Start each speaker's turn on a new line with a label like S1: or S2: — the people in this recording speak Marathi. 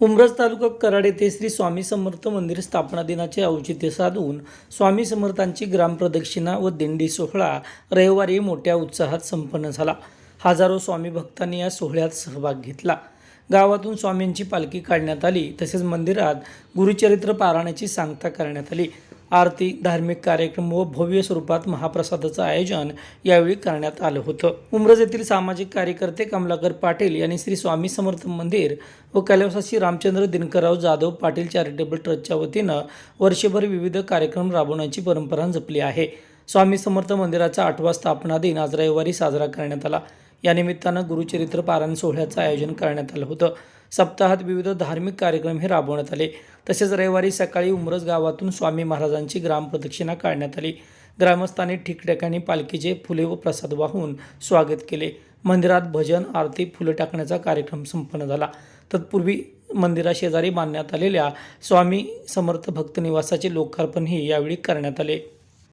S1: उमरज तालुका कराड येथे श्री स्वामी समर्थ मंदिर स्थापना दिनाचे औचित्य साधून स्वामी समर्थांची ग्रामप्रदक्षिणा व दिंडी सोहळा रविवारी मोठ्या उत्साहात संपन्न झाला. हजारो स्वामी भक्तांनी या सोहळ्यात सहभाग घेतला. गावातून स्वामींची पालखी काढण्यात आली. तसेच मंदिरात गुरुचरित्र पारायणाची सांगता करण्यात आली. आरती धार्मिक कार्यक्रम व भव्य स्वरूपात महाप्रसादाचं आयोजन यावेळी करण्यात आलं होतं. उमरज येथील सामाजिक कार्यकर्ते कमलाकर पाटील यांनी श्री स्वामी समर्थ मंदिर व कैलासाशी रामचंद्र दिनकरराव जाधव पाटील चॅरिटेबल ट्रस्टच्या वतीनं वर्षभर विविध कार्यक्रम राबवण्याची परंपरा जपली आहे. स्वामी समर्थ मंदिराचा आठवा स्थापना दिन आज रविवारी साजरा करण्यात आला. या निमित्तानं गुरुचरित्र पारायण सोहळ्याचं आयोजन करण्यात आलं होतं. सप्ताहात विविध धार्मिक कार्यक्रम हे राबवण्यात आले. तसेच रविवारी सकाळी उमरज गावातून स्वामी महाराजांची ग्रामप्रदक्षिणा काढण्यात आली. ग्रामस्थांनी ठिकठिकाणी पालखीचे फुले व प्रसाद वाहून स्वागत केले. मंदिरात भजन आरती फुले टाकण्याचा कार्यक्रम संपन्न झाला. तत्पूर्वी मंदिराशेजारी बांधण्यात आलेल्या स्वामी समर्थ भक्त निवासाचे लोकार्पणही यावेळी करण्यात आले.